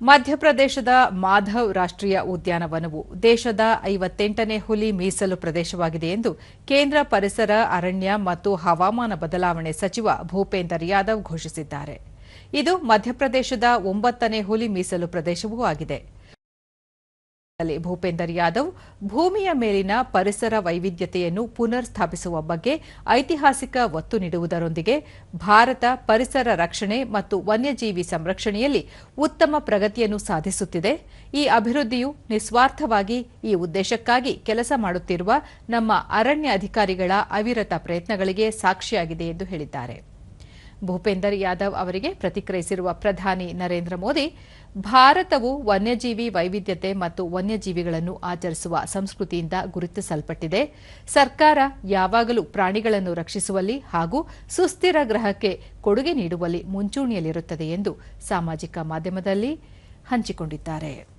ಮಧ್ಯಪ್ರದೇಶದ ಮಾಧವ್ ರಾಷ್ಟ್ರೀಯ ಉದ್ಯಾನವನವು ದೇಶದ ಐವತ್ತೆಂಟನೇ ಹುಲಿ ಮೀಸಲು ಪ್ರದೇಶವಾಗಿದೆ ಎಂದು ಕೇಂದ್ರ ಪರಿಸರ, ಅರಣ್ಯ ಮತ್ತು ಹವಾಮಾನ ಬದಲಾವಣೆ ಸಚಿವ ಭೂಪೇಂದರ್ ಯಾದವ್ ಘೋಷಿಸಿದ್ದಾರೆ. ಇದು ಮಧ್ಯಪ್ರದೇಶದ ಒಂಬತ್ತನೇ ಹುಲಿ ಮೀಸಲು ಪ್ರದೇಶವೂ ಆಗಿದೆ. ಭೂಪೇಂದರ್ ಯಾದವ್ ಭೂಮಿಯ ಮೇಲಿನ ಪರಿಸರ ವೈವಿಧ್ಯತೆಯನ್ನು ಪುನರ್ ಸ್ಥಾಪಿಸುವ ಬಗ್ಗೆ ಐತಿಹಾಸಿಕ ಒತ್ತು ನೀಡುವುದರೊಂದಿಗೆ ಭಾರತ ಪರಿಸರ ರಕ್ಷಣೆ ಮತ್ತು ವನ್ಯಜೀವಿ ಸಂರಕ್ಷಣೆಯಲ್ಲಿ ಉತ್ತಮ ಪ್ರಗತಿಯನ್ನು ಸಾಧಿಸುತ್ತಿದೆ. ಈ ಅಭಿವೃದ್ಧಿಯು ನಿಸ್ವಾರ್ಥವಾಗಿ ಈ ಉದ್ದೇಶಕ್ಕಾಗಿ ಕೆಲಸ ಮಾಡುತ್ತಿರುವ ನಮ್ಮ ಅರಣ್ಯ ಅಧಿಕಾರಿಗಳ ಅವಿರತ ಪ್ರಯತ್ನಗಳಿಗೆ ಸಾಕ್ಷಿಯಾಗಿದೆ ಎಂದು ಹೇಳಿದ್ದಾರೆ. ಭೂಪೇಂದರ್ ಯಾದವ್ ಅವರಿಗೆ ಪ್ರತಿಕ್ರಿಯಿಸಿರುವ ಪ್ರಧಾನಿ ನರೇಂದ್ರ ಮೋದಿ, ಭಾರತವು ವನ್ಯಜೀವಿ ವೈವಿಧ್ಯತೆ ಮತ್ತು ವನ್ಯಜೀವಿಗಳನ್ನು ಆಚರಿಸುವ ಸಂಸ್ಕೃತಿಯಿಂದ ಗುರುತಿಸಲ್ಪಟ್ಟಿದೆ. ಸರ್ಕಾರ ಯಾವಾಗಲೂ ಪ್ರಾಣಿಗಳನ್ನು ರಕ್ಷಿಸುವಲ್ಲಿ ಹಾಗೂ ಸುಸ್ಥಿರ ಗ್ರಹಕ್ಕೆ ಕೊಡುಗೆ ನೀಡುವಲ್ಲಿ ಮುಂಚೂಣಿಯಲ್ಲಿರುತ್ತದೆ ಎಂದು ಸಾಮಾಜಿಕ ಮಾಧ್ಯಮದಲ್ಲಿ ಹಂಚಿಕೊಂಡಿದ್ದಾರೆ.